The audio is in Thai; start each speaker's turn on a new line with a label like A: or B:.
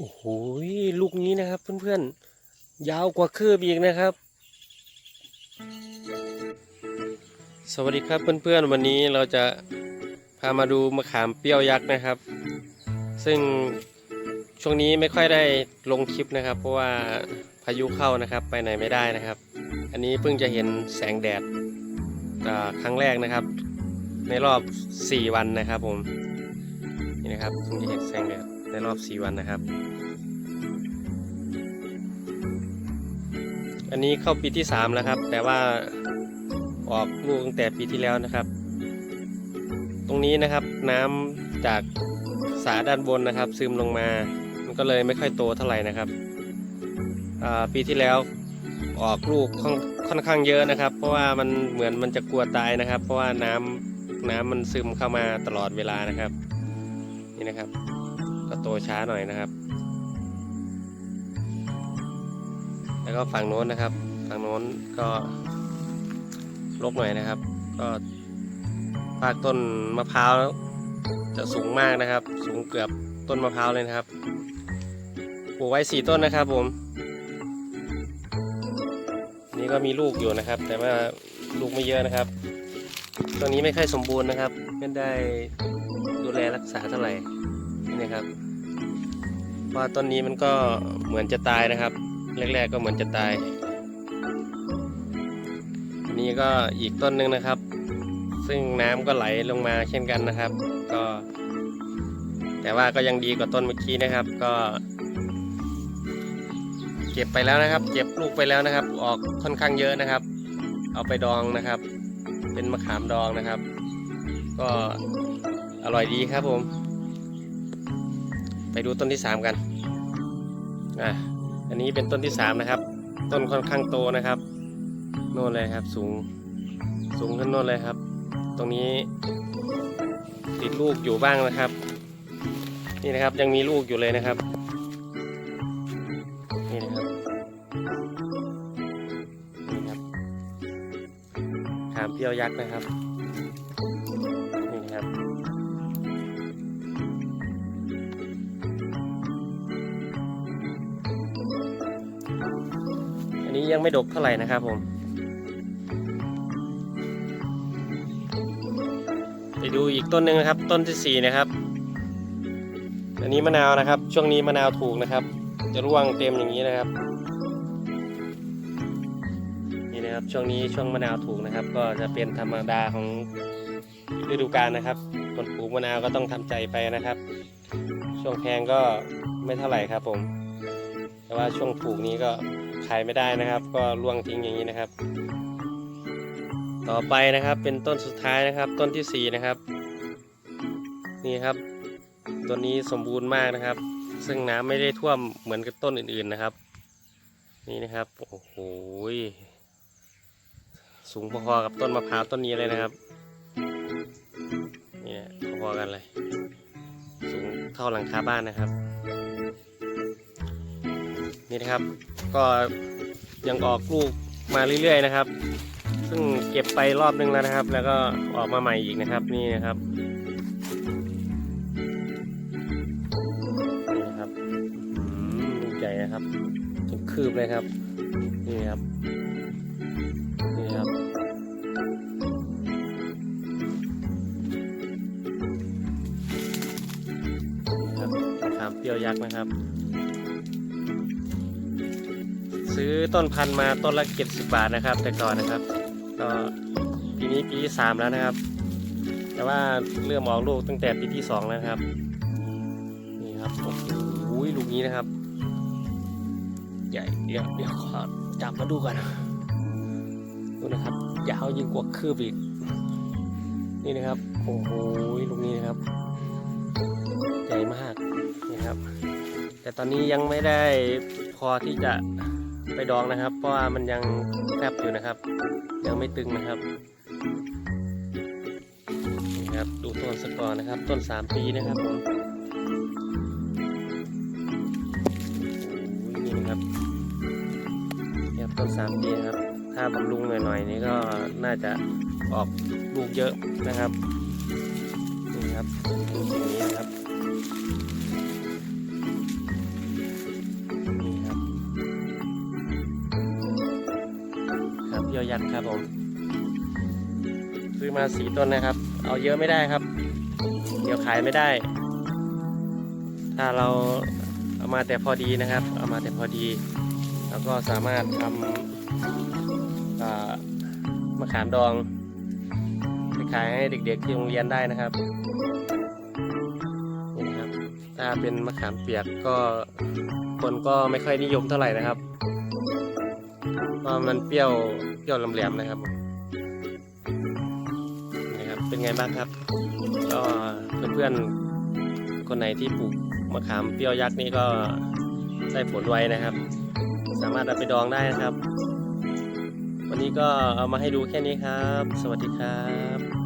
A: โอ้โหลูกนี้นะครับเพื่อนๆ ยาวกว่าคืบอีกนะครับ สวัสดีครับเพื่อนๆ วันนี้เราจะพามาดูมะขามเปรี้ยวยักษ์นะครับ ซึ่งช่วงนี้ไม่ค่อยได้ลงคลิปนะครับ เพราะว่าพายุเข้านะครับไปไหนไม่ได้นะครับ อันนี้เพิ่งจะเห็นแสงแดดครั้งแรกนะครับ ในรอบ 4 วันนะครับผมนี่นะครับเพิ่งจะเห็นแสงแดด ในรอบ 4 วันนะครับ อันนี้เข้าปีที่ 3 แล้วครับ แต่ว่าออกลูกตั้งแต่ปีที่แล้วนะครับ ตรงนี้นะครับน้ำจากสาด้านบนนะครับ ซึมลงมา มันก็เลยไม่ค่อยโตเท่าไหร่นะครับ ปีที่แล้วออกลูกค่อนค่อนข้างเยอะนะครับ เพราะว่ามันเหมือนมันจะกลัวตายนะครับ เพราะว่าน้ำน้ำมันซึมเข้ามาตลอดเวลานะครับ นี่นะครับ ก็โตช้าหน่อยนะครับ แล้วก็ฝั่งโน้นนะครับ ฝั่งโน้นก็ลกหน่อยนะครับ ก็ภาคต้นมะพร้าวจะสูงมากนะครับ สูงเกือบต้นมะพร้าวเลยนะครับปลูกไว้สี่ต้นนะครับผม นี่ก็มีลูกอยู่นะครับ แต่ว่าลูกไม่เยอะนะครับต้นนี้ไม่ค่อยสมบูรณ์นะครับ ไม่ได้ดูแลรักษาเท่าไหร่ นะครับว่าต้นนี้มันก็เหมือนจะตายนะครับ แรก ๆ ก็เหมือนจะตายนนี้ก็อีกต้นหนึ่งนะครับ ซึ่งน้ำก็ไหลลงมาเช่นกันนะครับ ก็ แต่ว่าก็ยังดีกว่าต้นเมื่อกี้นะครับ ก็ เก็บไปแล้วนะครับ เก็บลูกไปแล้วนะครับ ออกค่อนข้างเยอะนะครับ เอาไปดองนะครับ เป็นมะขามดองนะครับ ก็อร่อยดีครับผม ไปดูต้นที่สามกันอะอันนี้เป็นต้นที่สามนะครับ ต้นค่อนข้างโตนะครับโน่นเลยครับสูงสูงขึ้นโน่นเลยครับ ตรงนี้ติดลูกอยู่บ้างนะครับ นี่นะครับยังมีลูกอยู่เลยนะครับนี่นะครับนี่ครับขามเปรี้ยวยักษ์นะครับ นี้ยังไม่ดกเท่าไหร่นะครับผม ไปดูอีกต้นหนึ่งนะครับ ต้นที่สี่นะครับ อันนี้มะนาวนะครับ ช่วงนี้มะนาวถูกนะครับ จะร่วงเต็มอย่างนี้นะครับ นี่นะครับช่วงนี้ช่วงมะนาวถูกนะครับ ก็จะเป็นธรรมดาของฤดูกาลนะครับคนปลูกมะนาวก็ต้องทำใจไปนะครับ ช่วงแพงก็ไม่เท่าไหร่ครับผม แต่ว่าช่วงถูกนี้ก็ขายไม่ได้นะครับ ก็ล่วงทิ้งอย่างนี้นะครับ ต่อไปนะครับเป็นต้นสุดท้ายนะครับ ต้นที่สี่นะครับ นี่ครับต้นนี้สมบูรณ์มากนะครับ ซึ่งน้ำไม่ได้ท่วมเหมือนกับต้นอื่นๆนะครับ นี่นะครับโอ้โหสูงพอๆกับต้นมะพร้าวต้นนี้เลยนะครับนี่นะพอๆกันเลย สูงเท่าหลังคาบ้านนะครับ นี่นะครับ ก็ยังออกลูกมาเรื่อยๆนะครับ ซึ่งเก็บไปรอบนึงแล้วนะครับ แล้วก็ออกมาใหม่อีกนะครับ นี่นะครับนี่นะครับลูกใหญ่นะครับจนคืบเลยครับ นี่ครับนี่ครับครับขามเปรี้ยวยักษ์นะครับ ซื้อต้นพันธุ์มาต้นละเจ็ดสิบบาทนะครับ แต่ก่อนนะครับ ก็ปีนี้ปีที่สามแล้วนะครับ แต่ว่าเริ่มออกลูกตั้งแต่ปีที่สองแล้วครับนี่ครับโอ้โหลูกนี้นะครับ ใหญ่เดี๋ยวเดี๋ยวขอจับมาดูก่อนดูนะครับยาวยิ่งกว่าคืบอีกนี่นะครับโอ้โหลูกนี้นะครับใหญ่มากนี่ครับ แต่ตอนนี้ยังไม่ได้พอที่จะ ไปดองนะครับ เพราะว่ามันยังแฟบอยู่นะครับ ยังไม่ตึงนะครับนี่ครับ ดูต้นสกอร์นะครับ ต้นสามปีนะครับผมโอ้ยนี่นะครับนี่ครับต้นสามปีครับ ถ้าบำรุงหน่อยๆนี่ก็น่าจะออกลูกเยอะนะครับนี่ครับลูอย่างนี้นะครับ ยวยักษ์ครับผม ซื้อมาสีต้นนะครับ เอาเยอะไม่ได้ครับ เดี๋ยวขายไม่ได้ ถ้าเราเอามาแต่พอดีนะครับ เอามาแต่พอดี แล้วก็สามารถทำมะขามดองไปขายให้เด็กๆที่โรงเรียนได้นะครับนี่นะครับ ถ้าเป็นมะขามเปียกก็คนก็ไม่ค่อยนิยมเท่าไหร่นะครับ เพรามันเปรี้ยวเปรี้ยวลำแหลมนะครับนะครับเป็นไงบ้างครับ ก็เพื่อนๆคนไหนที่ปลูกมะขามเปรี้ยวยักษ์นี่ก็ได้ผลไวนะครับ สามารถเอาไปดองได้นะครับ วันนี้ก็เอามาให้ดูแค่นี้ครับ สวัสดีครับ